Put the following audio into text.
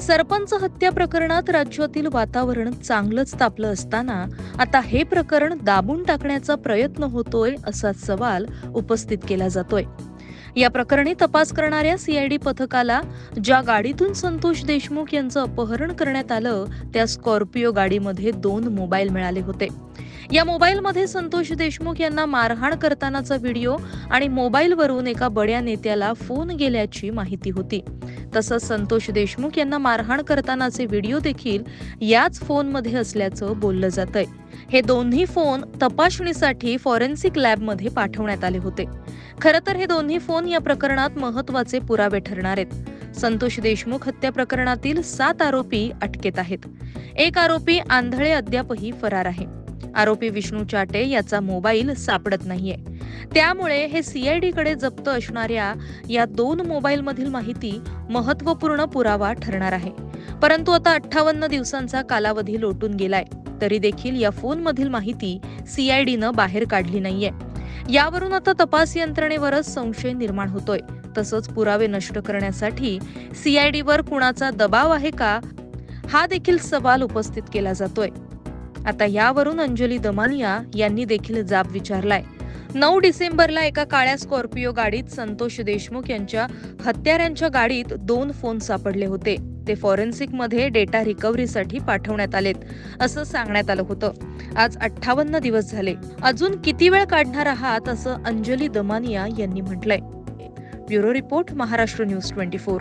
सरपंच हत्या प्रकरणात राज्यातील वातावरण चांगलंच तापलं असताना आता हे प्रकरण दाबून टाकण्याचा प्रयत्न होतोय असा सवाल उपस्थित केला जातोय. या प्रकरणी तपास करणाऱ्या सीआयडी पथकाला ज्या गाडीतून संतोष देशमुख यांचं अपहरण करण्यात आलं त्या स्कॉर्पिओ गाडीमध्ये दोन मोबाईल मिळाले होते. या मोबाईलमध्ये संतोष देशमुख यांना मारहाण करतानाचा व्हिडिओ आणि मोबाईलवरून एका बड्या नेत्याला फोन गेल्याची माहिती होती. तसंच संतोष देशमुख यांना मारहाण करतानाचे व्हिडिओ देखील याच फोनमध्ये असल्याचं बोललं जातंय. हे दोन्ही फोन तपासणीसाठी फॉरेन्सिक लॅबमध्ये पाठवण्यात आले होते. खरं तर हे दोन्ही फोन या प्रकरणात महत्त्वाचे पुरावे ठरणार आहेत. संतोष देशमुख हत्या प्रकरणातील सात आरोपी अटकेत आहेत. एक आरोपी आंधळे अद्यापही फरार आहे. आरोपी विष्णू चाटे याचा मोबाईल सापडत नाहीये. त्यामुळे हे सीआयडी कडे जप्त असणाऱ्या या दोन मोबाईल मधील माहिती महत्त्वपूर्ण पुरावा ठरणार आहे. परंतु आता अठ्ठावन्न दिवसांचा कालावधी लोटून गेलाय तरी देखील या फोनमधील माहिती सीआयडीनं बाहेर काढली नाहीये. यावरून आता तपास यंत्रणेवरच संशय निर्माण होतोय. तसंच पुरावे नष्ट करण्यासाठी सीआयडीवर कुणाचा दबाव आहे का हा देखील सवाल उपस्थित केला जातोय. आता यावरून अंजली दमानिया यांनी देखील जाब विचारलाय. नऊ डिसेंबरला एका काळ्या स्कॉर्पिओ गाडीत संतोष देशमुख यांच्या हत्याऱ्यांच्या गाडीत दोन फोन सापडले होते. ते फॉरेन्सिकमध्ये डेटा रिकव्हरीसाठी पाठवण्यात आलेत असं सांगण्यात आलं होतं. आज अठ्ठावन्न दिवस झाले. अजून किती वेळ काढणार आहात असं अंजली दमानिया यांनी म्हटलंय. Bureau report Maharashtra news twenty four.